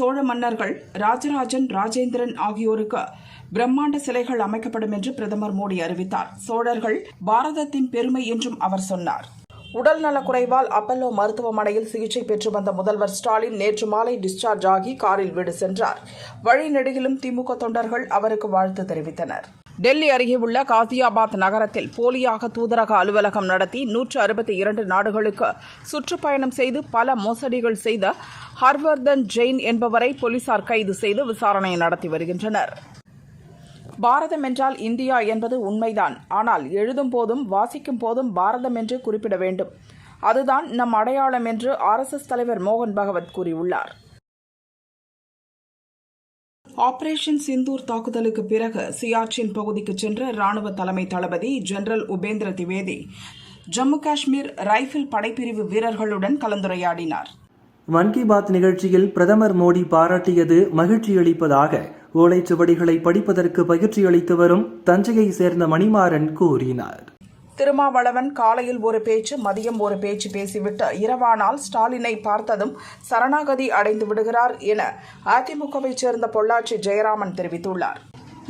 சோழ மன்னர்கள் ராஜராஜன் ராஜேந்திரன் ஆகியோருக்கு பிரம்மாண்ட சிலைகள் அமைக்கப்படும் என்று பிரதமர் மோடி அறிவித்தார். சோழர்கள் பாரதத்தின் பெருமை என்றும் அவர் சொன்னார். உடல் நலக்குறைவால் அப்பல்லோ மருத்துவமனையில் சிகிச்சை பெற்று வந்த முதல்வர் ஸ்டாலின் நேற்று மாலை டிஸ்சார்ஜ் ஆகி காரில் வீடு சென்றார். வழிநெடுகிலும் திமுக தொண்டர்கள் அவருக்கு வாழ்த்து தெரிவித்தனர். டெல்லி அருகே உள்ள காசியாபாத் நகரத்தில் போலியாக தூதரக அலுவலகம் நடத்தி நூற்று அறுபத்தி இரண்டு நாடுகளுக்கு சுற்றுப்பயணம் செய்து பல மோசடிகள் செய்த ஹர்வர்தன் ஜெயின் என்பவரை போலீசார் கைது செய்து விசாரணை நடத்தி வருகின்றனர். பாரதம் என்றால் இந்தியா என்பது உண்மைதான். ஆனால் எழுதும் போதும் வாசிக்கும் போதும் பாரதம் என்று குறிப்பிட வேண்டும். அதுதான் நம் அடையாளம் என்று ஆர்எஸ்எஸ் தலைவர் மோகன் பகவத் கூறியுள்ளார். ஆபரேஷன் சிந்தூர் தாக்குதலுக்கு பிறகு சியாச்சின் பகுதிக்கு சென்ற ராணுவ தலைமை தளபதி ஜெனரல் உபேந்திர திவேதி ஜம்மு காஷ்மீர் ரைபிள் படைப்பிரிவு வீரர்களுடன் கலந்துரையாடினார். மன் கி பாத் நிகழ்ச்சியில் பிரதமர் மோடி பாராட்டியது மகிழ்ச்சியளிப்பதாக ஓலைச்சுவடிகளை படிப்பதற்கு பயிற்சி அளித்து வரும் தஞ்சையை சேர்ந்த மணிமாறன் கூறினார். திருமாவளவன் காலையில் ஒரு பேச்சு மதியம் ஒரு பேச்சு பேசிவிட்டு இரவானால் ஸ்டாலினை பார்த்ததும் சரணாகதி அடைந்து விடுகிறார் என அதிமுகவைச் சேர்ந்த பொள்ளாச்சி ஜெயராமன் தெரிவித்துள்ளார்.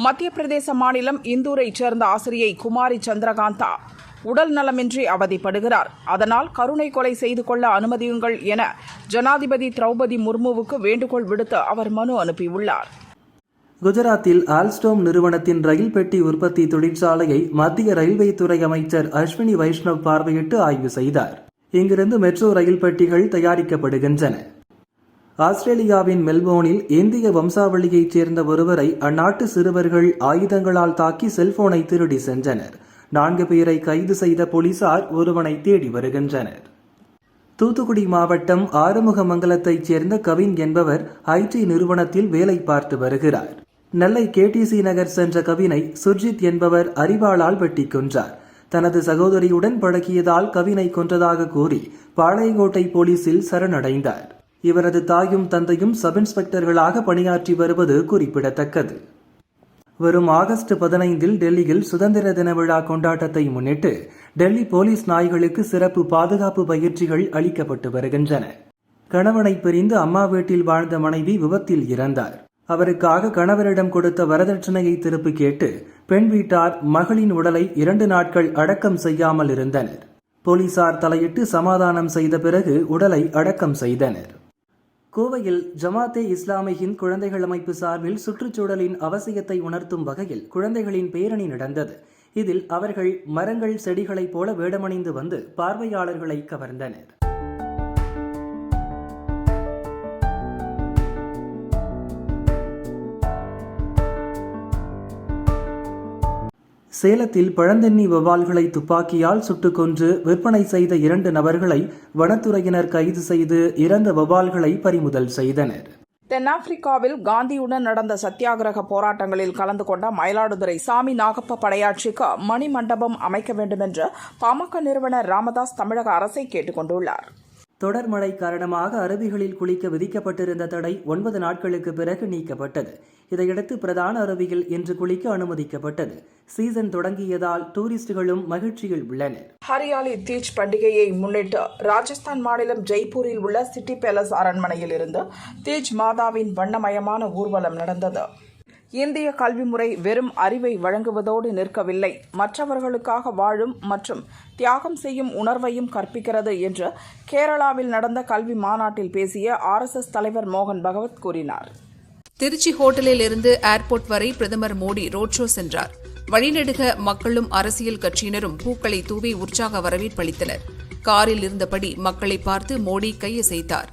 மத்திய பிரதேச மாநிலம் இந்தூரைச் சேர்ந்த ஆசிரியை குமாரி சந்திரகாந்தா உடல் நலமின்றி அவதிப்படுகிறார். அதனால் கருணை கொலை செய்து கொள்ள அனுமதியுங்கள் என ஜனாதிபதி திரௌபதி முர்முவுக்கு வேண்டுகோள் விடுத்து அவர் மனு அனுப்பியுள்ளார். குஜராத்தில் ஆல்ஸ்டோம் நிறுவனத்தின் ரயில் பெட்டி உற்பத்தி தொழிற்சாலையை மத்திய ரயில்வே துறை அமைச்சர் அஸ்வினி வைஷ்ணவ் பார்வையிட்டு ஆய்வு செய்தார். இங்கிருந்து மெட்ரோ ரயில் பெட்டிகள் தயாரிக்கப்படுகின்றன. ஆஸ்திரேலியாவின் மெல்போர்னில் இந்திய வம்சாவளியைச் சேர்ந்த ஒருவரை அந்நாட்டு சிறுவர்கள் ஆயுதங்களால் தாக்கி செல்போனை திருடி சென்றனர். நான்கு பேரை கைது செய்த போலீசார் ஒருவனை தேடி வருகின்றனர். தூத்துக்குடி மாவட்டம் ஆறுமுகமங்கலத்தைச் சேர்ந்த கவின் என்பவர் ஐடி நிறுவனத்தில் வேலை பார்த்து வருகிறார். நெல்லை கேடிசி நகர் சென்ற கவினை சுர்ஜித் என்பவர் அறிவாளால் வெட்டி கொன்றார். தனது சகோதரியுடன் பழகியதால் கவினை கொன்றதாக கூறி பாளையங்கோட்டை போலீசில் சரணடைந்தார். இவரது தாயும் தந்தையும் சப் இன்ஸ்பெக்டர்களாக பணியாற்றி வருவது குறிப்பிடத்தக்கது. வரும் ஆகஸ்ட் பதினைந்தில் டெல்லியில் சுதந்திர தின விழா கொண்டாட்டத்தை முன்னிட்டு டெல்லி போலீஸ் நாய்களுக்கு சிறப்பு பாதுகாப்பு பயிற்சிகள் அளிக்கப்பட்டு வருகின்றன. கணவனை பிரிந்து அம்மா வீட்டில் வாழ்ந்த மனைவி விபத்தில் இறந்தார். அவருக்காக கணவரிடம் கொடுத்த வரதட்சணையை திருப்பி கேட்டு பெண் வீட்டார் மகளின் உடலை இரண்டு நாட்கள் அடக்கம் செய்யாமல் இருந்தனர். போலீசார் தலையிட்டு சமாதானம் செய்த பிறகு உடலை அடக்கம் செய்தனர். கோவையில் ஜமாத்தே இஸ்லாமியின் குழந்தைகள் அமைப்பு சார்பில் சுற்றுச்சூழலின் அவசியத்தை உணர்த்தும் வகையில் குழந்தைகளின் பேரணி நடந்தது. இதில் அவர்கள் மரங்கள் செடிகளைப் போல வேடமணிந்து வந்து பார்வையாளர்களை கவர்ந்தனர். சேலத்தில் பழந்தென்னி வவ்வால்களை துப்பாக்கியால் சுட்டுக் கொன்று விற்பனை செய்த இரண்டு நபர்களை வனத்துறையினர் கைது செய்து இறந்த வவ்வால்களை பறிமுதல் செய்தனர். தென்னாப்பிரிக்காவில் காந்தியுடன் நடந்த சத்தியாகிரக போராட்டங்களில் கலந்து கொண்ட மயிலாடுதுறை சாமி நாகப்ப படையாட்சிக்கு மணிமண்டபம் அமைக்க வேண்டும் என்று பாமக நிறுவனர் ராமதாஸ் தமிழக அரசை கேட்டுக் கொண்டுள்ளார். தொடர் மழை காரணமாக அருவிகளில் குளிக்க விதிக்கப்பட்டிருந்த தடை ஒன்பது நாட்களுக்கு பிறகு நீக்கப்பட்டது. இதையடுத்து பிரதான அருவியில் இன்று குளிக்க அனுமதிக்கப்பட்டது. சீசன் தொடங்கியதால் டூரிஸ்டுகளும் மகிழ்ச்சியில் உள்ளனர். ஹரியாலி தீஜ் பண்டிகையை முன்னிட்டு ராஜஸ்தான் மாநிலம் ஜெய்ப்பூரில் உள்ள சிட்டி பேலஸ் அரண்மனையில் இருந்து தீஜ் மாதாவின் வண்ணமயமான ஊர்வலம் நடந்தது. இந்திய கல்வி முறை வெறும் அறிவை வழங்குவதோடு நிற்கவில்லை. மற்றவர்களுக்காக வாழும் மற்றும் தியாகம் செய்யும் உணர்வையும் கற்பிக்கிறது என்று கேரளாவில் நடந்த கல்வி மாநாட்டில் பேசிய ஆர்எஸ்எஸ் தலைவர் மோகன் பகவத் கூறினார். திருச்சி ஹோட்டலில் இருந்து ஏர்போர்ட் வரை பிரதமர் மோடி ரோட் ஷோ சென்றார். வழிநெடுக மக்களும் அரசியல் கட்சியினரும் பூக்களை தூவி உற்சாக வரவேற்பளித்தனர் காரில் இருந்தபடி மக்களை பார்த்து மோடி கையசைத்தார்.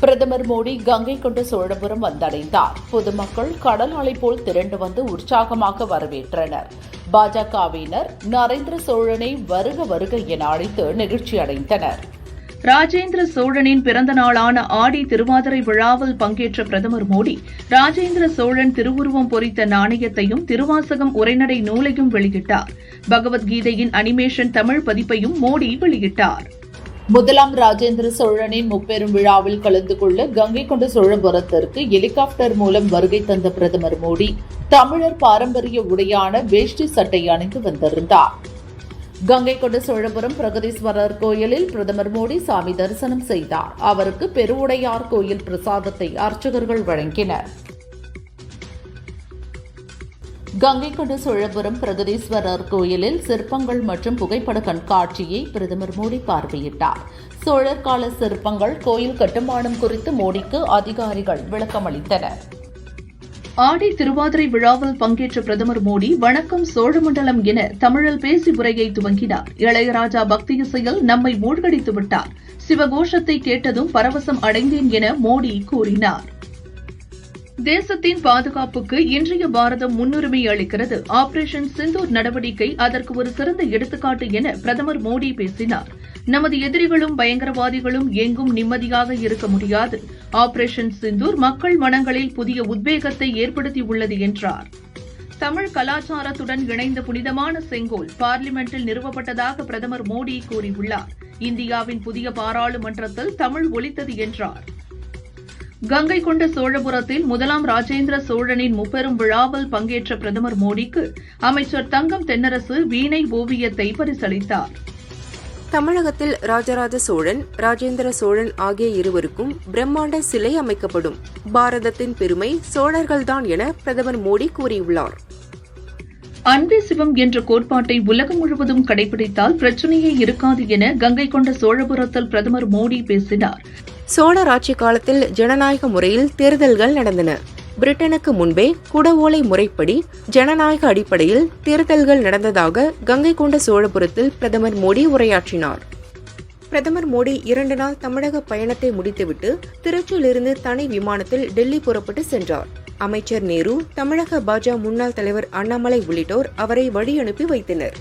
பிரதமர் மோடி கங்கை கொண்ட சோழபுரம் வந்தடைந்தார். பொதுமக்கள் கடல் அலை போல் திரண்டு வந்து உற்சாகமாக வரவேற்றனர். பாஜகவினர் நரேந்திர சோழனை வருக வருக என அழைத்து நிகழ்ச்சி அடைந்தனர் ராஜேந்திர சோழனின் பிறந்த நாளான ஆடி திருவாதிரை விழாவில் பங்கேற்ற பிரதமர் மோடி ராஜேந்திர சோழன் திருவுருவம் பொறித்த நாணயத்தையும் திருவாசகம் உரைநடை நூலையும் வெளியிட்டார். பகவத்கீதையின் அனிமேஷன் தமிழ் பதிப்பையும் மோடி வெளியிட்டார். முதலாம் ராஜேந்திர சோழனின் முப்பெரும் விழாவில் கலந்து கொள்ள கங்கை கொண்ட சோழபுரத்திற்கு ஹெலிகாப்டர் மூலம் வருகை தந்த பிரதமர் மோடி தமிழர் பாரம்பரிய உடையான வேஷ்டி சட்டை அணிந்து வந்திருந்தார். கங்கை கொண்ட சோழபுரம் பிரகதீஸ்வரர் கோயிலில் பிரதமர் மோடி சாமி தரிசனம் செய்தார். அவருக்கு பெருவுடையார் கோயில் பிரசாதத்தை அர்ச்சகர்கள் வழங்கினர். கங்கை கொண்ட சோழபுரம் பிரகதீஸ்வரர் கோயிலில் சிற்பங்கள் மற்றும் புகைப்பட கண்காட்சியை பிரதமர் மோடி பார்வையிட்டார். சோழர் கால சிற்பங்கள் கோயில் கட்டுமானம் குறித்து மோடிக்கு அதிகாரிகள் விளக்கமளித்தனர். ஆடி திருவாதிரை விழாவில் பங்கேற்ற பிரதமர் மோடி வணக்கம் சோழமண்டலம் என தமிழில் பேசி உரையை துவங்கினார். இளையராஜா பக்தி இசையில் நம்மை மூழ்கடித்து விட்டார். சிவகோஷத்தை கேட்டதும் பரவசம் அடைந்தேன் என மோடி கூறினார். தேசத்தின் பாதுகாப்புக்கு இன்றைய பாரதம் முன்னுரிமை அளிக்கிறது. ஆபரேஷன் சிந்தூர் நடவடிக்கை அதற்கு ஒரு சிறந்த எடுத்துக்காட்டு என பிரதமர் மோடி பேசினார். நமது எதிரிகளும் பயங்கரவாதிகளும் எங்கும் நிம்மதியாக இருக்க முடியாது. ஆபரேஷன் சிந்தூர் மக்கள் மனங்களில் புதிய உத்வேகத்தை ஏற்படுத்தியுள்ளது என்றார். தமிழ் கலாச்சாரத்துடன் இணைந்த புனிதமான செங்கோல் பார்லிமெண்டில் நிறுவப்பட்டதாக பிரதமர் மோடி கூறியுள்ளார். இந்தியாவின் புதிய பாராளுமன்றத்தில் தமிழ் ஒலித்தது என்றார். கங்கை கொண்ட சோழபுரத்தில் முதலாம் ராஜேந்திர சோழனின் முப்பெரும் விழாவில் பங்கேற்ற பிரதமர் மோடிக்கு அமைச்சர் தங்கம் தென்னரசு வீணை ஓவியத்தை பரிசளித்தார். தமிழகத்தில் ராஜராஜ சோழன் ராஜேந்திர சோழன் ஆகிய இருவருக்கும் பிரம்மாண்ட சிலை அமைக்கப்படும். பாரதத்தின் பெருமை சோழர்கள்தான் என பிரதமர் மோடி கூறியுள்ளார். அன்பே சிவம் என்ற கோட்பாட்டை உலகம் முழுவதும் கடைபிடித்தால் பிரச்சனையே இருக்காது என கங்கை கொண்ட சோழபுரத்தில் பிரதமர் மோடி பேசினார். சோழர் ஆட்சி காலத்தில் ஜனநாயக முறையில் தேர்தல்கள் நடந்தன. பிரிட்டனுக்கு முன்பே குடவோலை முறைப்படி ஜனநாயக அடிப்படையில் தேர்தல்கள் நடந்ததாக கங்கை கொண்ட சோழபுரத்தில் பிரதமர் மோடி உரையாற்றினார். பிரதமர் மோடி இரண்டு நாள் தமிழக பயணத்தை முடித்துவிட்டு திருச்சியிலிருந்து தனி விமானத்தில் டெல்லி புறப்பட்டு சென்றார். அமைச்சர் நேரு தமிழக பாஜக முன்னாள் தலைவர் அண்ணாமலை உள்ளிட்டோர் அவரை வழியனுப்பி வைத்தனர்.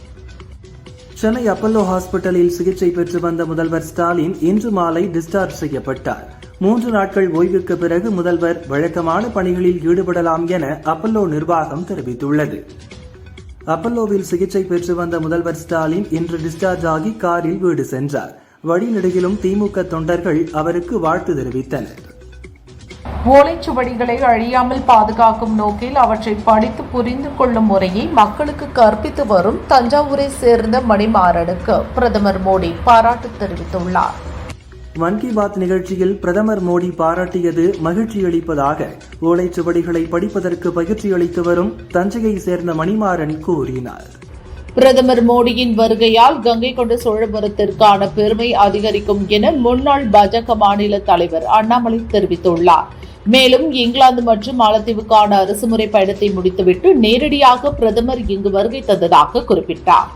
சென்னை அப்பல்லோ ஹாஸ்பிட்டலில் சிகிச்சை பெற்று வந்த முதல்வர் ஸ்டாலின் இன்று மாலை டிஸ்சார்ஜ் செய்யப்பட்டார். மூன்று நாட்கள் ஓய்விற்கு பிறகு முதல்வர் வழக்கமான பணிகளில் ஈடுபடலாம் என அப்பல்லோ நிர்வாகம் தெரிவித்துள்ளது. அப்பல்லோவில் சிகிச்சை பெற்று வந்த முதல்வர் ஸ்டாலின் இன்று டிஸ்சார்ஜ் ஆகி காரில் வீடு சென்றார். வழிநெடுகிலும் திமுக தொண்டர்கள் அவருக்கு வாழ்த்து தெரிவித்தனர். ஓலைச்சுவடிகளை அழியாமல் பாதுகாக்கும் நோக்கில் அவற்றை படித்து புரிந்து கொள்ளும் முறையை மக்களுக்கு கற்பித்து வரும் தஞ்சாவூரை சேர்ந்த மணிமாறனுக்கு பிரதமர் மோடி பாராட்டு தெரிவித்துள்ளார். மன் கி பாத் நிகழ்ச்சியில் பிரதமர் மோடி பாராட்டியது மகிழ்ச்சியளிப்பதாக ஓலைச்சுவடிகளை படிப்பதற்கு பயிற்சி அளித்து வரும் தஞ்சையை சேர்ந்த மணிமாறன் கூறினார். பிரதமர் மோடியின் வருகையால் கங்கை கொண்ட சோழபுரத்திற்கான பெருமை அதிகரிக்கும் என முன்னாள் பாஜக மாநில தலைவர் அண்ணாமலை தெரிவித்துள்ளார். மேலும் இங்கிலாந்து மற்றும் மாலத்தீவுக்கான அரசுமுறை பயணத்தை முடித்துவிட்டு நேரடியாக பிரதமர் இங்கு வருகை தந்ததாக குறிப்பிட்டார்.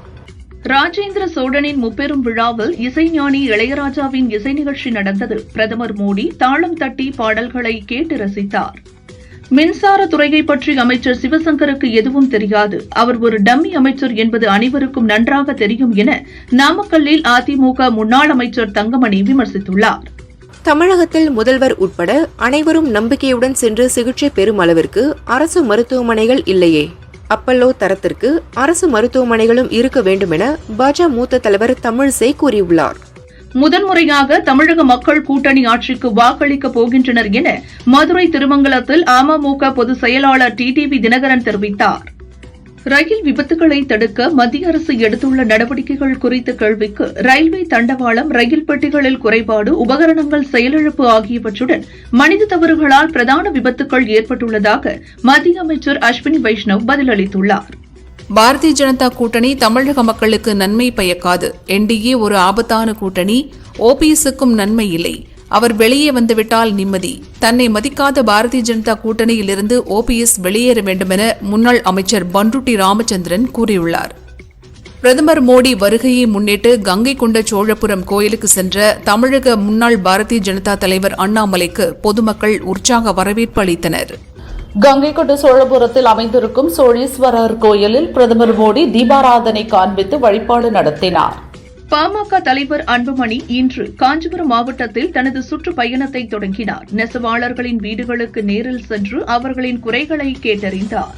ராஜேந்திர சோழனின் முப்பெரும் விழாவில் இசைஞானி இளையராஜாவின் இசை நிகழ்ச்சி நடந்தது. பிரதமர் மோடி தாளம் தட்டி பாடல்களை கேட்டு ரசித்தார். மின்சார துறையை பற்றி அமைச்சர் சிவசங்கருக்கு எதுவும் தெரியாது. அவர் ஒரு டம்மி அமைச்சர் என்பது அனைவருக்கும் நன்றாக தெரியும் என நாமக்கல்லில் அதிமுக முன்னாள் அமைச்சர் தங்கமணி விமர்சித்துள்ளார். தமிழகத்தில் முதல்வர் உட்பட அனைவரும் நம்பிக்கையுடன் சென்று சிகிச்சை பெறும் அளவிற்கு அரசு மருத்துவமனைகள் இல்லையே. அப்பல்லோ தரத்திற்கு அரசு மருத்துவமனைகளும் இருக்க வேண்டுமென பாஜக மூத்த தலைவர் தமிழிசை கூறியுள்ளார். முதன்முறையாக தமிழக மக்கள் கூட்டணி ஆட்சிக்கு வாக்களிக்க போகின்றனர் என மதுரை திருமங்கலத்தில் அமமுக பொதுச் செயலாளர் டிடிவி தினகரன் தெரிவித்தார். ரயில் விபத்துகளை தடுக்க மத்திய அரசு எடுத்துள்ள நடவடிக்கைகள் குறித்த கேள்விக்கு ரயில்வே தண்டவாளம் ரயில் பெட்டிகளில் குறைபாடு உபகரணங்கள் செயலிழப்பு ஆகியவற்றுடன் மனித தவறுகளால் பிரதான விபத்துகள் ஏற்பட்டுள்ளதாக மத்திய அமைச்சர் அஸ்வினி வைஷ்ணவ் பதிலளித்துள்ளார். பாரதிய ஜனதா கூட்டணி தமிழக மக்களுக்கு நன்மை பயக்காது. என்டிஏ ஒரு ஆபத்தான கூட்டணி ஓபிஎஸ்க்கும் நன்மை இல்லை. அவர் வெளியே வந்துவிட்டால் நிம்மதி. தன்னை மதிக்காத பாரதிய ஜனதா கூட்டணியிலிருந்து ஓபிஎஸ் வெளியேற வேண்டுமென முன்னாள் அமைச்சர் பன்ருட்டி ராமச்சந்திரன் கூறியுள்ளார். பிரதமர் மோடி வருகையை முன்னிட்டு கங்கை கொண்ட சோழபுரம் கோயிலுக்கு சென்ற தமிழக முன்னாள் பாரதிய ஜனதா தலைவர் அண்ணாமலைக்கு பொதுமக்கள் உற்சாக வரவேற்பு அளித்தனர். கங்கை கொண்ட சோழபுரத்தில் அமைந்திருக்கும் சோழீஸ்வரர் கோயிலில் பிரதமர் மோடி தீபாராதனை காண்பித்து வழிபாடு நடத்தினார். பாமக தலைவர் அன்புமணி இன்று காஞ்சிபுரம் மாவட்டத்தில் தனது சுற்றுப்பயணத்தை தொடங்கினார். நெசவாளர்களின் வீடுகளுக்கு நேரில் சென்று அவர்களின் குறைகளை கேட்டறிந்தார்.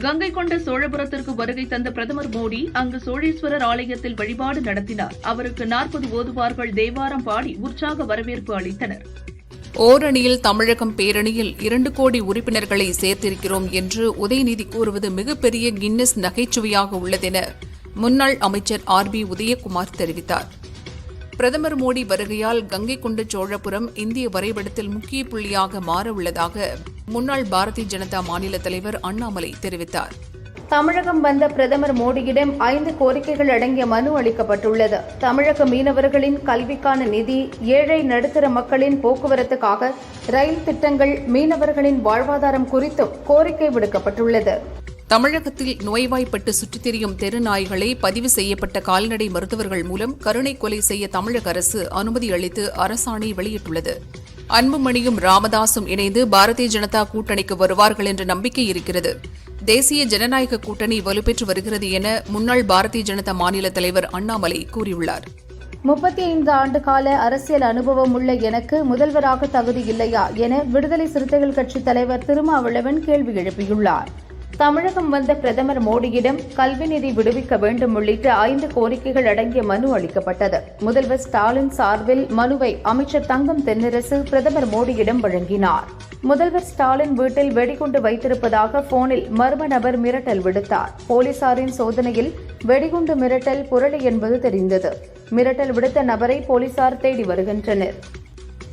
கங்கை கொண்ட சோழபுரத்திற்கு வருகை தந்த பிரதமர் மோடி அங்கு சோழீஸ்வரர் ஆலயத்தில் வழிபாடு நடத்தினார். அவருக்கு நாற்பது ஓதுவார்கள் தேவாரம் பாடி உற்சாக வரவேற்பு அளித்தனர். ஓரணியில் தமிழகம் பேரணியில் இரண்டு கோடி உறுப்பினர்களை சேர்த்திருக்கிறோம் என்று உதயநிதி கூறுவது மிகப்பெரிய கின்னஸ் நகைச்சுவையாக உள்ளதென முன்னாள் அமைச்சர் ஆர் பி உதயகுமார் தெரிவித்தார். பிரதமர் மோடி வருகையால் கங்கை கொண்ட சோழபுரம் இந்திய வரைபடத்தில் முக்கிய புள்ளியாக மாற உள்ளதாக முன்னாள் பாரதிய ஜனதா மாநில தலைவர் அண்ணாமலை தெரிவித்தார். தமிழகம் வந்த பிரதமர் மோடியிடம் ஐந்து கோரிக்கைகள் அடங்கிய மனு அளிக்கப்பட்டுள்ளது. தமிழக மீனவர்களின் கல்விக்கான நிதி ஏழை நடுத்தர மக்களின் போக்குவரத்துக்காக ரயில் திட்டங்கள் மீனவர்களின் வாழ்வாதாரம் குறித்தும் கோரிக்கை விடுக்கப்பட்டுள்ளது. தமிழகத்தில் நோய்வாய்ப்பட்டு சுற்றித் திரியும் தெரு நாய்களை பதிவு செய்யப்பட்ட கால்நடை மருத்துவர்கள் மூலம் கருணை கொலை செய்ய தமிழக அரசு அனுமதி அளித்து அரசாணை வெளியிட்டுள்ளது. அன்புமணியும் ராமதாசும் இணைந்து பாரதிய ஜனதா கூட்டணிக்கு வருவார்கள் என்ற நம்பிக்கை இருக்கிறது. தேசிய ஜனநாயக கூட்டணி வலுப்பெற்று வருகிறது என முன்னாள் பாரதிய ஜனதா மாநில தலைவர் அண்ணாமலை கூறியுள்ளார். முப்பத்தி ஐந்து ஆண்டு கால அரசியல் அனுபவம் உள்ள எனக்கு முதல்வராக தகுதி இல்லையா என விடுதலை சிறுத்தைகள் கட்சித் தலைவர் திருமாவளவன் கேள்வி எழுப்பியுள்ளார். தமிழகம் வந்த பிரதமர் மோடியிடம் கல்வி நிதி விடுவிக்க வேண்டும் உள்ளிட்ட ஐந்து கோரிக்கைகள் அடங்கிய மனு அளிக்கப்பட்டது. முதல்வர் ஸ்டாலின் சார்பில் மனுவை அமைச்சர் தங்கம் தென்னரசு பிரதமர் மோடியிடம் வழங்கினார். முதல்வர் ஸ்டாலின் வீட்டில் வெடிகுண்டு வைத்திருப்பதாக போனில் மர்ம நபர் மிரட்டல் விடுத்தார். போலீசாரின் சோதனையில் வெடிகுண்டு மிரட்டல் புரளி என்பது தெரிந்தது. மிரட்டல் விடுத்த நபரை போலீசார் தேடி வருகின்றனர்.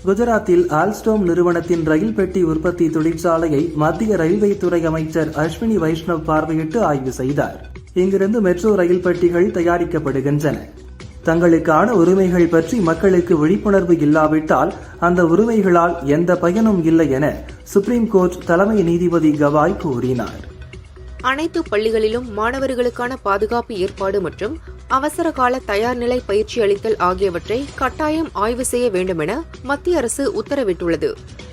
குஜராத்தில் ஆல்ஸ்டோம் நிறுவனத்தின் ரயில் பெட்டி உற்பத்தி தொழிற்சாலையை மத்திய ரயில்வே துறை அமைச்சர் அஸ்வினி வைஷ்ணவ் பார்வையிட்டு ஆய்வு செய்தார். இங்கிருந்து மெட்ரோ ரயில் பெட்டிகள் தயாரிக்கப்படுகின்றன. தங்களுக்கான உரிமைகள் பற்றி மக்களுக்கு விழிப்புணர்வு இல்லாவிட்டால் அந்த உரிமைகளால் எந்த பயனும் இல்லை என சுப்ரீம் கோர்ட் தலைமை நீதிபதி கவாய் கூறினார். அனைத்து பள்ளிகளிலும் மாணவர்களுக்கான பாதுகாப்பு ஏற்பாடு மற்றும் அவசர கால தயார்நிலை பயிற்சி அளித்தல் ஆகியவற்றை கட்டாயம் ஆய்வு செய்ய வேண்டுமென மத்திய அரசு உத்தரவிட்டுள்ளது.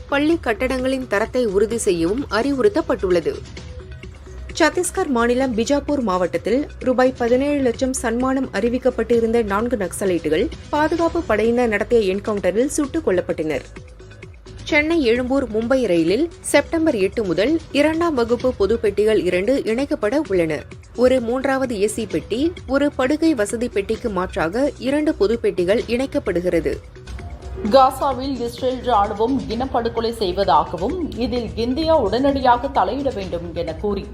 பள்ளி கட்டடங்களின் தரத்தை உறுதி செய்யவும் அறிவுறுத்தப்பட்டுள்ளது. சத்தீஸ்கர் மாநிலம் பிஜாப்பூர் மாவட்டத்தில் ரூபாய் பதினேழு லட்சம் சன்மானம் அறிவிக்கப்பட்டிருந்த நான்கு நக்சலைட்டுகள் பாதுகாப்பு படையினர் நடத்திய என்கவுண்டரில் சுட்டுக் கொல்லப்பட்டனர். சென்னை எழும்பூர் மும்பை ரயிலில் செப்டம்பர் எட்டு முதல் இரண்டாம் வகுப்பு பொது பெட்டிகள் இரண்டு இணைக்கப்பட உள்ளன. ஒரு மூன்றாவது ஏசி பெட்டி ஒரு படுகை வசதி பெட்டிக்கு மாற்றாக இரண்டு பொது பெட்டிகள் இணைக்கப்படுகிறது. காசாவில் இஸ்ரேல் ராணுவம் இனப்படுகொலை செய்வதாகவும் இதில் இந்தியா உடனடியாக தலையிட வேண்டும் என கூறி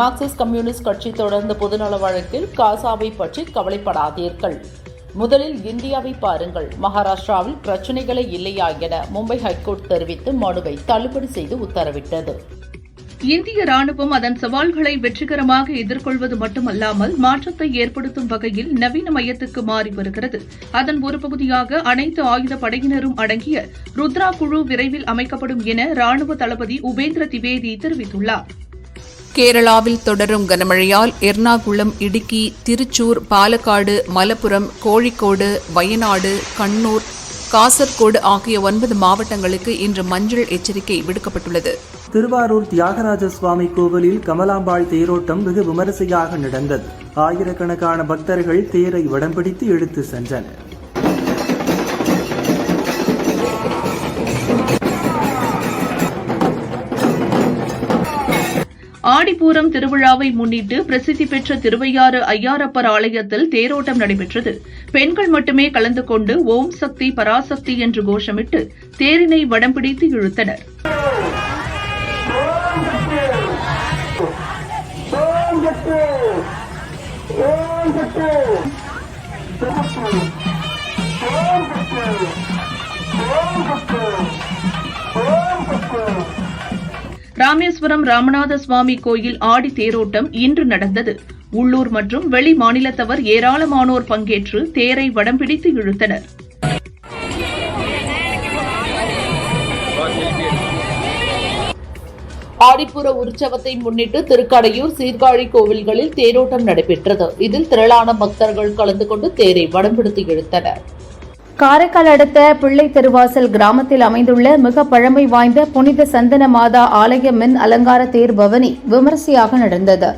மார்க்சிஸ்ட் கம்யூனிஸ்ட் கட்சி தொடர்ந்த பொதுநல வழக்கில் காசாவை பற்றி கவலைப்படாதீர்கள். முதலில் இந்தியாவை பாருங்கள். மகாராஷ்டிராவில் பிரச்சனைகளே இல்லையா என மும்பை ஹைகோர்ட் தெரிவித்து மனுவை தள்ளுபடி செய்து உத்தரவிட்டது. இந்திய ராணுவம் அதன் சவால்களை வெற்றிகரமாக எதிர்கொள்வது மட்டுமல்லாமல் மாற்றத்தை ஏற்படுத்தும் வகையில் நவீன மையத்துக்கு மாறி வருகிறது. அதன் ஒரு பகுதியாக அனைத்து ஆயுத படையினரும் அடங்கிய ருத்ரா குழு விரைவில் அமைக்கப்படும் என ராணுவ தளபதி உபேந்திர திவேதி தெரிவித்துள்ளார். கேரளாவில் தொடரும் கனமழையால் எர்ணாகுளம் இடுக்கி திருச்சூர் பாலக்காடு மலப்புரம் கோழிக்கோடு வயநாடு கண்ணூர் காசர்கோடு ஆகிய ஒன்பது மாவட்டங்களுக்கு இன்று மஞ்சள் எச்சரிக்கை விடுக்கப்பட்டுள்ளது. திருவாரூர் தியாகராஜ சுவாமி கோவிலில் கமலாம்பாள் தேரோட்டம் வெகு விமரிசையாக நடந்தது. ஆயிரக்கணக்கான பக்தர்கள் தேரை வடம் பிடித்து இழுத்து சென்றனர். ஆடிப்பூரம் திருவிழாவை முன்னிட்டு பிரசித்தி பெற்ற திருவையாறு ஐயாரப்பர் ஆலயத்தில் தேரோட்டம் நடைபெற்றது. பெண்கள் மட்டுமே கலந்து கொண்டு ஓம் சக்தி பராசக்தி என்று கோஷமிட்டு தேரினை வடம் பிடித்து இழுத்தனர். ராமேஸ்வரம் ராமநாத சுவாமி கோயில் ஆடி தேரோட்டம் இன்று நடந்தது. உள்ளூர் மற்றும் வெளி மாநிலத்தவர் ஏராளமானோர் பங்கேற்று தேரை வடம் பிடித்து இழுத்தனர். ஆடிப்புற உற்சவத்தை முன்னிட்டு திருக்கடையூர் சீர்காழி கோவில்களில் தேரோட்டம் நடைபெற்றது. இதில் திரளான பக்தர்கள் கலந்து கொண்டு தேரை வடம்பிடித்து இழுத்தனர். காரைக்கால் அடுத்த பிள்ளை தெருவாசல் கிராமத்தில் அமைந்துள்ள மிக பழமை வாய்ந்த புனித சந்தன மாதா ஆலய மின் அலங்கார தேர் பவனி விமரிசையாக நடந்தது.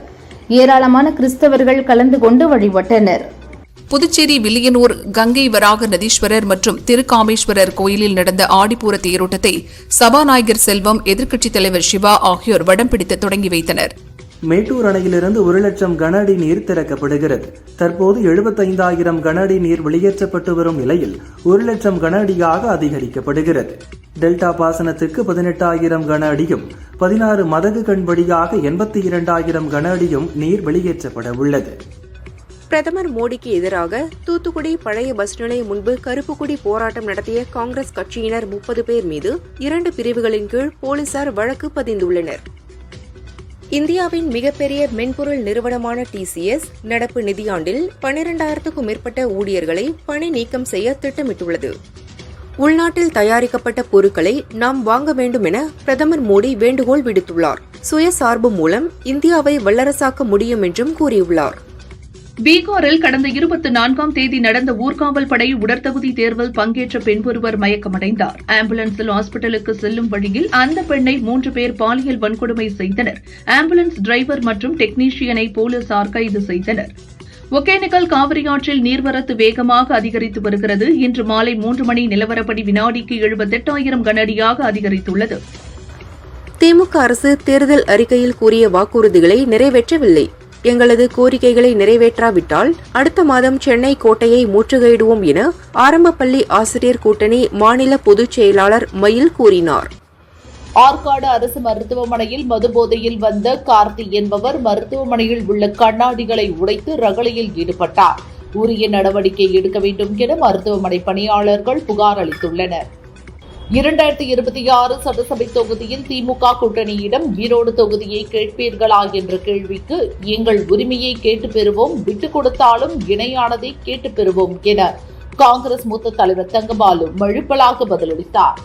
ஏராளமான கிறிஸ்தவர்கள் கலந்து கொண்டு வழிபட்டனர். புதுச்சேரி வில்லியனூர் கங்கை வராக நதீஸ்வரர் மற்றும் திருக்காமேஸ்வரர் கோயிலில் நடந்த ஆடிப்பூர தேரோட்டத்தை சபாநாயகர் செல்வம் எதிர்க்கட்சித் தலைவர் சிவா ஆகியோர் வடம் பிடித்து தொடங்கி வைத்தனர். மேட்டூர் அணையிலிருந்து ஒரு லட்சம் கன அடி நீர் திறக்கப்படுகிறது. தற்போது எழுபத்தைந்தாயிரம் கன அடி நீர் வெளியேற்றப்பட்டு வரும் நிலையில் ஒரு லட்சம் கன அடியாக அதிகரிக்கப்படுகிறது. டெல்டா பாசனத்துக்கு பதினெட்டாயிரம் கன அடியும் பதினாறு மதகு கண் வழியாக எண்பத்தி இரண்டாயிரம் கன அடியும் நீர் வெளியேற்றப்பட உள்ளது. பிரதமர் மோடிக்கு எதிராக தூத்துக்குடி பழைய பஸ் நிலையம் முன்பு கருப்புக்குடி போராட்டம் நடத்திய காங்கிரஸ் கட்சியினர் முப்பது பேர் மீது இரண்டு பிரிவுகளின் கீழ் போலீசார் வழக்கு பதிந்துள்ளனர். இந்தியாவின் மிகப்பெரிய மென்பொருள் நிறுவனமான டிசிஎஸ் நடப்பு நிதியாண்டில் பனிரெண்டாயிரத்துக்கும் மேற்பட்ட ஊழியர்களை பணி நீக்கம் செய்ய திட்டமிட்டுள்ளது. உள்நாட்டில் தயாரிக்கப்பட்ட பொருட்களை நாம் வாங்க வேண்டும் என பிரதமர் மோடி வேண்டுகோள் விடுத்துள்ளார். சுயசார்பு மூலம் இந்தியாவை வல்லரசாக்க முடியும் என்றும் கூறியுள்ளார். பீகாரில் கடந்த இருபத்தி நான்காம் தேதி நடந்த ஊர்காவல் படை உடற்தகுதி தேர்வில் பங்கேற்ற பெண் ஒருவர் மயக்கமடைந்தார். ஆம்புலன்ஸில் ஹாஸ்பிட்டலுக்கு செல்லும் வழியில் அந்த பெண்ணை மூன்று பேர் பாலியல் வன்கொடுமை செய்தனர். ஆம்புலன்ஸ் டிரைவர் மற்றும் டெக்னீஷியனை போலீசார் கைது செய்தனர். ஒகேனக்கல் காவிரி ஆற்றில் நீர்வரத்து வேகமாக அதிகரித்து வருகிறது. இன்று மாலை மூன்று மணி நிலவரப்படி வினாடிக்கு எழுபத்தெட்டாயிரம் கனஅடியாக அதிகரித்துள்ளது. திமுக அரசு தேர்தல் அறிக்கையில் கூறிய வாக்குறுதிகளை நிறைவேற்றவில்லை. எங்களது கோரிக்கைகளை நிறைவேற்றாவிட்டால் அடுத்த மாதம் சென்னை கோட்டையை முற்றுகையிடுவோம் என ஆரம்பப்பள்ளி ஆசிரியர் கூட்டணி மாநில பொதுச் செயலாளர் மயில் கூறினார். ஆற்காடு அரசு மருத்துவமனையில் மதுபோதையில் வந்த கார்த்தி என்பவர் மருத்துவமனையில் உள்ள கண்ணாடிகளை உடைத்து ரகளையில் ஈடுபட்டார். உரிய நடவடிக்கை எடுக்க வேண்டும் என மருத்துவமனை பணியாளர்கள் புகார் அளித்துள்ளனர். இரண்டாயிரத்தி இருபத்தி ஆறு சட்டசபை தொகுதியில் திமுக கூட்டணியிடம் ஈரோடு தொகுதியை கேட்பீர்களா என்ற கேள்விக்கு எங்கள் உரிமையை கேட்டு பெறுவோம் விட்டுக் கொடுத்தாலும் இணையானதை கேட்டு பெறுவோம் என காங்கிரஸ் மூத்த தலைவர் தங்கபாலு மழுப்பலாக பதிலளித்தார்.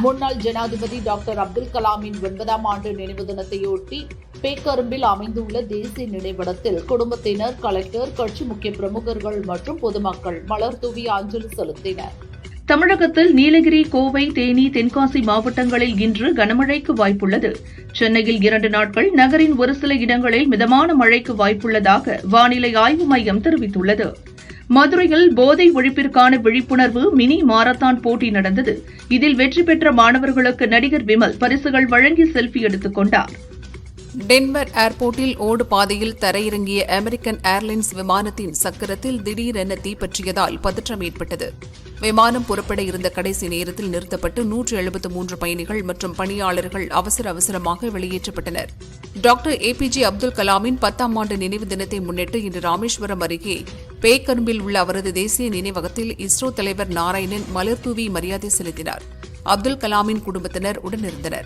முன்னாள் ஜனாதிபதி டாக்டர் அப்துல் கலாமின் ஒன்பதாம் ஆண்டு நினைவு தினத்தையொட்டி பேக்கரும்பில் அமைந்துள்ள தேசிய நினைவிடத்தில் குடும்பத்தினர் கலெக்டர் கட்சி முக்கிய பிரமுகர்கள் மற்றும் பொதுமக்கள் மலர் தூவி அஞ்சலி செலுத்தினர். தமிழகத்தில் நீலகிரி கோவை தேனி தென்காசி மாவட்டங்களில் இன்று கனமழைக்கு வாய்ப்புள்ளது. சென்னையில் இரண்டு நாட்கள் நகரின் ஒரு சில இடங்களில் மிதமான மழைக்கு வாய்ப்புள்ளதாக வானிலை ஆய்வு மையம் தெரிவித்துள்ளது. மதுரையில் போதை ஒழிப்பிற்கான விழிப்புணர்வு மினி மாரத்தான் போட்டி நடந்தது. இதில் வெற்றி பெற்ற மாணவர்களுக்கு நடிகர் விமல் பரிசுகள் வழங்கி செல்ஃபி எடுத்துக் கொண்டார். டென்வர் ஏர்போர்ட்டில் ஓடு பாதையில் தரையிறங்கிய அமெரிக்கன் ஏர்லைன்ஸ் விமானத்தின் சக்கரத்தில் திடீரென தீப்பற்றியதால் பதற்றம் ஏற்பட்டது. விமானம் புறப்பட இருந்த கடைசி நேரத்தில் நிறுத்தப்பட்டு நூற்று எழுபத்து மூன்று பயணிகள் மற்றும் பணியாளர்கள் அவசர அவசரமாக வெளியேற்றப்பட்டனர். டாக்டர் ஏபிஜே அப்துல் கலாமின் பத்தாம் ஆண்டு நினைவு தினத்தை முன்னிட்டு இன்று ராமேஸ்வரம் அருகே பேக்கரும்பில் உள்ள அவரது தேசிய நினைவகத்தில் இஸ்ரோ தலைவர் நாராயணன் மலர்தூவி மரியாதை செலுத்தினார். அப்துல் கலாமின் குடும்பத்தினர் உடனிருந்தனர்.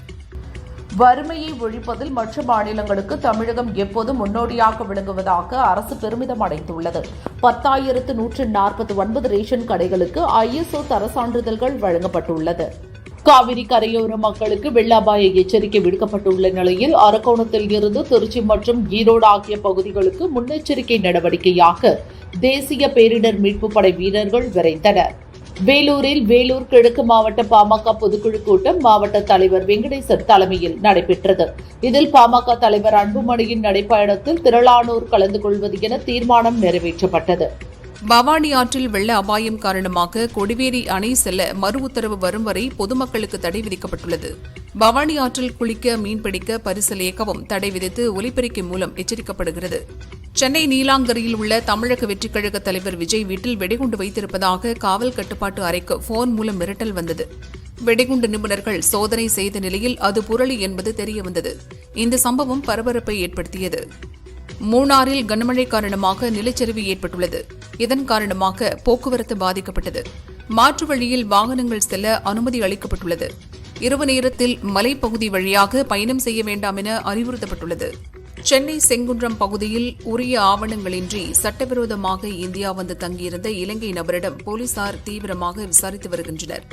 வறுமையை ஒழிப்பதில் மற்ற மாநிலங்களுக்கு தமிழகம் எப்போதும் முன்னோடியாக விளங்குவதாக அரசு பெருமிதம் அடைந்துள்ளது பத்தாயிரத்து நூற்று நாற்பத்தி ஒன்பது ரேஷன் கடைகளுக்கு ஐஎஸ்ஓ தர சான்றிதழ்கள் வழங்கப்பட்டுள்ளது. காவிரி கரையோர மக்களுக்கு வெள்ள அபாய எச்சரிக்கை விடுக்கப்பட்டுள்ள நிலையில் அரக்கோணத்தில் இருந்து திருச்சி மற்றும் ஈரோடு ஆகிய பகுதிகளுக்கு முன்னெச்சரிக்கை நடவடிக்கையாக தேசிய பேரிடர் மீட்புப் படை வீரர்கள் விரைந்தனர். வேலூரில் வேலூர் கிழக்கு மாவட்ட பாமக பொதுக்குழு கூட்டம் மாவட்ட தலைவர் வெங்கடேசன் தலைமையில் நடைபெற்றது. இதில் பாமக தலைவர் அன்புமணியின் நடைப்பயணத்தில் திரளானோர் கலந்து கொள்வது என தீர்மானம் நிறைவேற்றப்பட்டது. பவானி ஆற்றில் வெள்ள அபாயம் காரணமாக கொடிவேரி அணை செல்ல மறு உத்தரவு வரும் வரை பொதுமக்களுக்கு தடை விதிக்கப்பட்டுள்ளது. பவானி ஆற்றில் குளிக்க மீன்பிடிக்க பரிசல் இயக்கவும் தடை விதித்து ஒலிபெருக்கி மூலம் எச்சரிக்கப்படுகிறது. சென்னை நீலாங்கரியில் உள்ள தமிழக வெற்றிக் கழக தலைவர் விஜய் வீட்டில் வெடிகுண்டு வைத்திருப்பதாக காவல் கட்டுப்பாட்டு அறைக்கு போன் மூலம் மிரட்டல் வந்தது. வெடிகுண்டு நிபுணர்கள் சோதனை செய்த நிலையில் அது புரளி என்பது தெரியவந்தது. இந்த சம்பவம் பரபரப்பை ஏற்படுத்தியது. மூணாறில் கனமழை காரணமாக நிலச்சரிவு ஏற்பட்டுள்ளது. இதன் காரணமாக போக்குவரத்து பாதிக்கப்பட்டது. மாற்று வழியில் வாகனங்கள் செல்ல அனுமதி அளிக்கப்பட்டுள்ளது. இரவு நேரத்தில் மலைப்பகுதி வழியாக பயணம் செய்ய வேண்டாம் என அறிவுறுத்தப்பட்டுள்ளது. சென்னை செங்குன்றம் பகுதியில் உரிய ஆவணங்களின்றி சட்டவிரோதமாக இந்தியா வந்து தங்கியிருந்த இலங்கை நபரிடம் போலீசார் தீவிரமாக விசாரித்து வருகின்றனர்.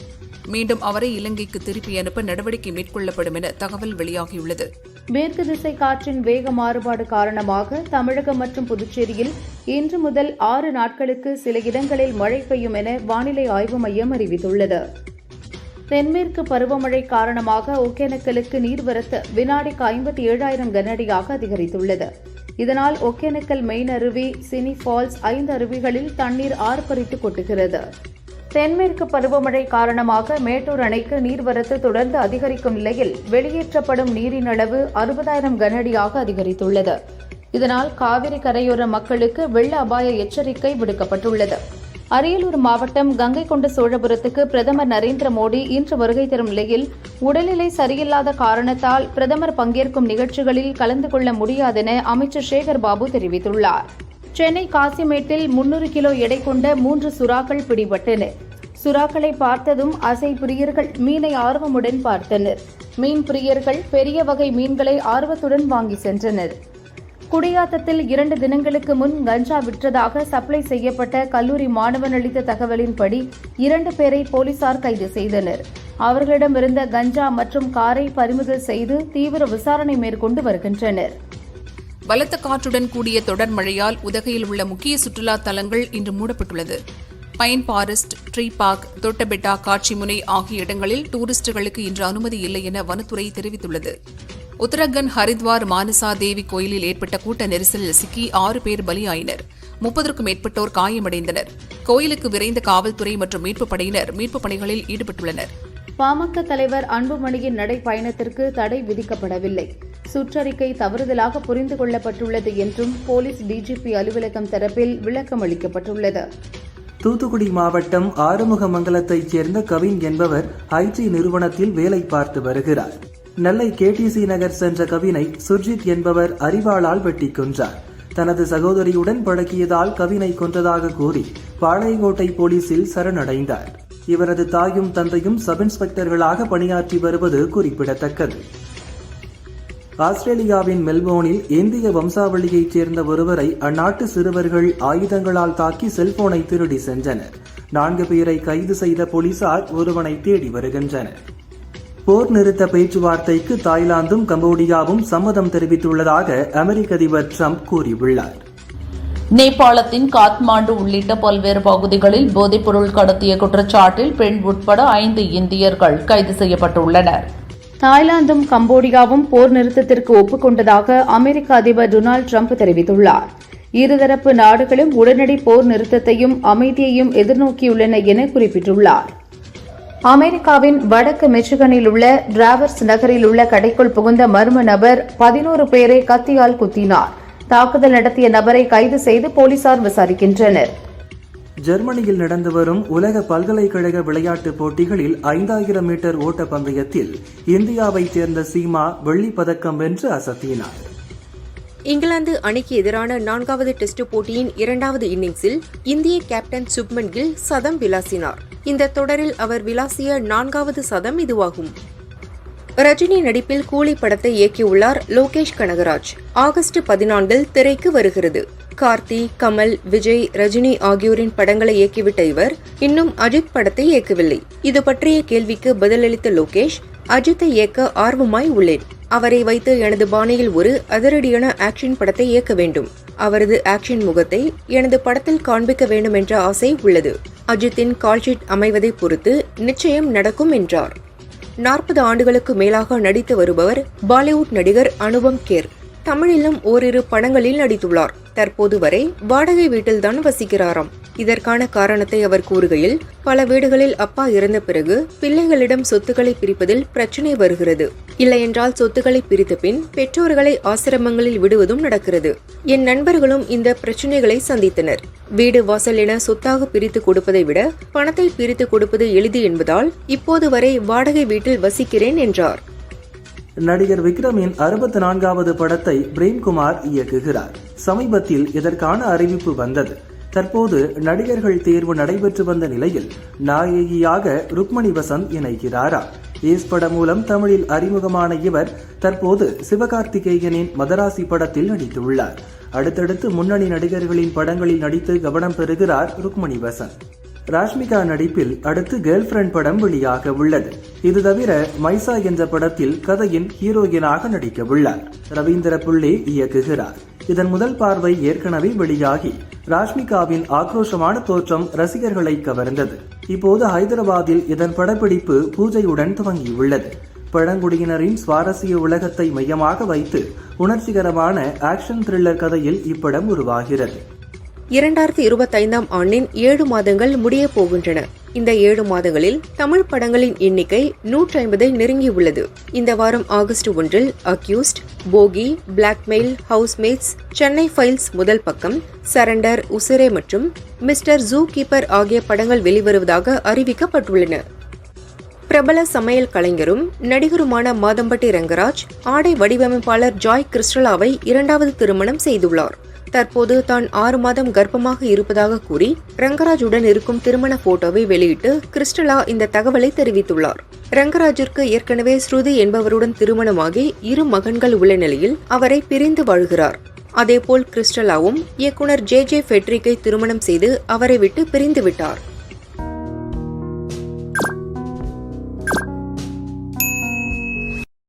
மீண்டும் அவரை இலங்கைக்கு திருப்பி அனுப்ப நடவடிக்கை மேற்கொள்ளப்படும் என தகவல் வெளியாகியுள்ளது. மேற்கு திசை காற்றின் வேக மாறுபாடு காரணமாக தமிழகம் மற்றும் புதுச்சேரியில் இன்று முதல் ஆறு நாட்களுக்கு சில இடங்களில் மழை பெய்யும் என வானிலை ஆய்வு மையம் அறிவித்துள்ளது. தென்மேற்கு பருவமழை காரணமாக ஒகேனக்கலுக்கு நீர்வரத்து வினாடிக்கு ஐம்பத்தி ஏழாயிரம் கனஅடியாக அதிகரித்துள்ளது. இதனால் ஒகேனக்கல் மெயின் அருவி சினி ஃபால்ஸ் ஐந்து அருவிகளில் தண்ணீர் ஆர்ப்பரித்து கொட்டுகிறது. தென்மேற்கு பருவமழை காரணமாக மேட்டூர் அணைக்கு நீர்வரத்து தொடர்ந்து அதிகரிக்கும் நிலையில் வெளியேற்றப்படும் நீரின் அளவு அறுபதாயிரம் கனஅடியாக அதிகரித்துள்ளது. இதனால் காவிரி கரையோர மக்களுக்கு வெள்ள அபாய எச்சரிக்கை விடுக்கப்பட்டுள்ளது. அரியலூர் மாவட்டம் கங்கை கொண்ட சோழபுரத்துக்கு பிரதமர் நரேந்திர மோடி இன்று வருகை தரும் நிலையில் உடல்நிலை சரியில்லாத காரணத்தால் பிரதமர் பங்கேற்கும் நிகழ்ச்சிகளில் கலந்து கொள்ள முடியாதென அமைச்சர் சேகர் பாபு தெரிவித்துள்ளார். சென்னை காசிமேட்டில் முன்னூறு கிலோ எடை கொண்ட மூன்று சுறாக்கள் பிடிபட்டன. சுறாக்களை பார்த்ததும் அசை பிரியர்கள் மீனை ஆர்வமுடன் பார்த்தனர். மீன் பிரியர்கள் பெரிய வகை மீன்களை ஆர்வத்துடன் வாங்கி சென்றனர். குடியாத்தத்தில் இரண்டு தினங்களுக்கு முன் கஞ்சா விற்றதாக சப்ளை செய்யப்பட்ட கல்லூரி மாணவன் அளித்த தகவலின்படி இரண்டு பேரை போலீசார் கைது செய்தனர். அவர்களிடமிருந்த கஞ்சா மற்றும் காரை பறிமுதல் செய்து தீவிர விசாரணை மேற்கொண்டு வருகின்றனர். பலத்த காற்றுடன் கூடிய தொடர் மழையால் உதகையில் உள்ள முக்கிய சுற்றுலா தலங்கள் இன்று மூடப்பட்டுள்ளது. Pine forest tree park Doddabetta காட்சிமுனை ஆகிய இடங்களில் டூரிஸ்டுகளுக்கு இன்று அனுமதி இல்லை என வனத்துறை தெரிவித்துள்ளது. உத்தரகண்ட் ஹரித்வார் மானசா தேவி கோயிலில் ஏற்பட்ட கூட்ட நெரிசலில் சிக்கி ஆறு பேர் பலியாயினர். முப்பதற்கும் மேற்பட்டோர் காயமடைந்தனர். கோயிலுக்கு விரைந்த காவல்துறை மற்றும் மீட்புப் படையினர் மீட்புப் பணிகளில் ஈடுபட்டுள்ளனர். பாமக தலைவர் அன்புமணியின் நடைப்பயணத்திற்கு தடை விதிக்கப்படவில்லை. சுற்றறிக்கை தவறுதலாக புரிந்து கொள்ளப்பட்டுள்ளது என்றும் போலீஸ் டிஜிபி அலுவலகம் தரப்பில் விளக்கம் அளிக்கப்பட்டுள்ளது தூத்துக்குடி மாவட்டம் ஆறுமுகமங்கலத்தைச் சேர்ந்த கவின் என்பவர் ஐடி நிறுவனத்தில் வேலை பார்த்து வருகிறார். நெல்லை கேடிசி நகர் சென்ற கவினை சுர்ஜித் என்பவர் அறிவாளால் வெட்டி கொன்றார். தனது சகோதரியுடன் பழகியதால் கவினை கொன்றதாக கூறி பாளையங்கோட்டை போலீசில் சரணடைந்தார். இவரது தாயும் தந்தையும் சப் இன்ஸ்பெக்டர்களாக பணியாற்றி வருவது குறிப்பிடத்தக்கது. ஆஸ்திரேலியாவின் மெல்போர்னில் இந்திய வம்சாவளியைச் சேர்ந்த ஒருவரை அந்நாட்டு சிறுவர்கள் ஆயுதங்களால் தாக்கி செல்போனை திருடி சென்றனர். நான்கு பேரை கைது செய்த போலீசார் ஒருவனை தேடி வருகின்றனர். போர் நிறுத்த பேச்சுவார்த்தைக்கு தாய்லாந்தும் கம்போடியாவும் சம்மதம் தெரிவித்துள்ளதாக அமெரிக்க அதிபர் ட்ரம்ப் கூறியுள்ளார். நேபாளத்தின் காத்மாண்டு உள்ளிட்ட பல்வேறு பகுதிகளில் போதைப்பொருள் கடத்திய குற்றச்சாட்டில் பெண் உட்பட ஐந்து இந்தியர்கள் கைது செய்யப்பட்டுள்ளனர். தாய்லாந்தும் கம்போடியாவும் போர் நிறுத்தத்திற்கு ஒப்புக்கொண்டதாக அமெரிக்க அதிபர் டொனால்டு ட்ரம்ப் தெரிவித்துள்ளார். இருதரப்பு நாடுகளும் உடனடி போர் நிறுத்தத்தையும் அமைதியையும் எதிர்நோக்கியுள்ளன என குறிப்பிட்டுள்ளார். அமெரிக்காவின் வடக்கு மிச்சிகனில் உள்ள டிராவர்ஸ் நகரில் உள்ள கடைக்குள் புகுந்த மர்ம நபர் பதினோரு பேரை கத்தியால் குத்தினார். தாக்குதல் நடத்திய நபரை கைது செய்து போலீசார் விசாரிக்கின்றனர். ஜெர்மனியில் நடந்து வரும் உலக பல்கலைக்கழக விளையாட்டுப் போட்டிகளில் ஐந்தாயிரம் மீட்டர் ஓட்ட பந்தயத்தில் இந்தியாவைச் சேர்ந்த சீமா வெள்ளிப் பதக்கம் வென்று அசத்தினார். இங்கிலாந்து அணிக்கு எதிரான நான்காவது டெஸ்ட் போட்டியின் இரண்டாவது இன்னிங்ஸில் இந்திய கேப்டன் சுப்மன் கில் சதம் விளாசினார். இந்த தொடரில் அவர் விளாசிய நான்காவது சதம் இதுவாகும். ரஜினி நடிப்பில் கூலி படத்தை இயக்கியுள்ளார் லோகேஷ் கனகராஜ். ஆகஸ்ட் பதினான்கில் திரைக்கு வருகிறது. கார்த்தி கமல் விஜய் ரஜினி ஆகியோரின் படங்களை இயக்கிவிட்ட இவர் இன்னும் அஜித் படத்தை இயக்கவில்லை. இது பற்றிய கேள்விக்கு பதிலளித்த லோகேஷ் அஜித்தை இயக்க ஆர்வமாய் உள்ளேன். அவரை வைத்து எனது பாணியில் ஒரு அதிரடியான ஆக்ஷன் படத்தை இயக்க வேண்டும். அவரது ஆக்ஷன் முகத்தை எனது படத்தில் காண்பிக்க வேண்டும் என்ற ஆசை உள்ளது. அஜித்தின் கால்ஷீட் அமைவதை பொறுத்து நிச்சயம் நடக்கும் என்றார். நாற்பது ஆண்டுகளுக்கு மேலாக நடித்து வருபவர் பாலிவுட் நடிகர் அனுபம் கேர். தமிழிலும் ஓரிரு படங்களில் நடித்துள்ளார். தற்போது வரை வாடகை வீட்டில்தான் வசிக்கிறாராம். இதற்கான காரணத்தை அவர் கூறுகையில் பல வீடுகளில் அப்பா இறந்த பிறகு பிள்ளைகளிடம் சொத்துக்களை பிரிப்பதில் பிரச்சனை வருகிறது. இல்லையென்றால் சொத்துக்களை பிரித்த பின் பெற்றோர்களை ஆசிரமங்களில் விடுவதும் நடக்கிறது. என் நண்பர்களும் இந்த பிரச்சனைகளை சந்தித்தனர். வீடு வாசல் என சொத்தாக பிரித்து கொடுப்பதை விட பணத்தை பிரித்து கொடுப்பது எளிது என்பதால் இப்போது வரை வாடகை வீட்டில் வசிக்கிறேன் என்றார். நடிகர் விக்ரமின் அறுபத்தி நான்காவது படத்தை பிரேம்குமார் இயக்குகிறார். சமீபத்தில் இதற்கான அறிவிப்பு வந்தது. தற்போது நடிகர்கள் தேர்வு நடைபெற்று வந்த நிலையில் நாயகியாக ருக்மணி வசந்த் இணைகிறாரா? ஏஸ் படம் மூலம் தமிழில் அறிமுகமான இவர் தற்போது சிவகார்த்திகேயனின் மதராசி படத்தில் நடித்துள்ளார். அடுத்தடுத்து முன்னணி நடிகர்களின் படங்களில் நடித்து கவனம் பெறுகிறார் ருக்மணி வசந்த். ராஷ்மிகா நடிப்பில் அடுத்து கேர்ள் ஃபிரெண்ட் படம் வெளியாக உள்ளது. இது தவிர மைசா என்ற படத்தில் கதையின் ஹீரோயினாக நடிக்க உள்ளார் ரவீந்திர புள்ளி இயக்குகிறார். இதன் முதல் பார்வை ஏற்கனவே வெளியாகி ராஷ்மிகாவின் ஆக்ரோஷமான தோற்றம் ரசிகர்களை கவர்ந்தது. இப்போது ஹைதராபாத்தில் இதன் படப்பிடிப்பு பூஜையுடன் துவங்கியுள்ளது. பழங்குடியினரின் சுவாரஸ்ய உலகத்தை மையமாக வைத்து உணர்ச்சிகரமான ஆக்ஷன் த்ரில்லர் கதையில் இப்படம் உருவாகிறது. இரண்டாயிரத்தி இருபத்தைந்தாம் ஆண்டின் ஏழு மாதங்கள் முடியப் போகின்றன. இந்த ஏழு மாதங்களில் தமிழ் படங்களின் எண்ணிக்கை நூற்றி ஐம்பதை நெருங்கியுள்ளது. இந்த வாரம் ஆகஸ்ட் ஒன்றில் அக்யூஸ்ட் போகி பிளாக்மெயில் ஹவுஸ்மேட்ஸ் சென்னை ஃபைல்ஸ் முதல் பக்கம் சரண்டர் உசிரே மற்றும் மிஸ்டர் ஜூ கீப்பர் ஆகிய படங்கள் வெளிவருவதாக அறிவிக்கப்பட்டுள்ளன. பிரபல சமையல் கலைஞரும் நடிகருமான மாதம்பட்டி ரங்கராஜ் ஆடை வடிவமைப்பாளர் ஜாய் கிறிஸ்டலாவை இரண்டாவது திருமணம் செய்துள்ளார். தற்போது தான் ஆறு மாதம் கர்ப்பமாக இருப்பதாக கூறி ரங்கராஜுடன் இருக்கும் திருமண போட்டோவை வெளியிட்டு கிறிஸ்டலா இந்த தகவலை தெரிவித்துள்ளார். ரங்கராஜிற்கு ஏற்கனவே ஸ்ருதி என்பவருடன் திருமணமாகி இரு மகன்கள் உள்ள நிலையில் அவரை பிரிந்து வாழ்கிறார். அதேபோல் கிறிஸ்டலாவும் இயக்குனர் ஜே ஜே ஃபெட்ரிக்கை திருமணம் செய்து அவரை விட்டு பிரிந்து விட்டார்.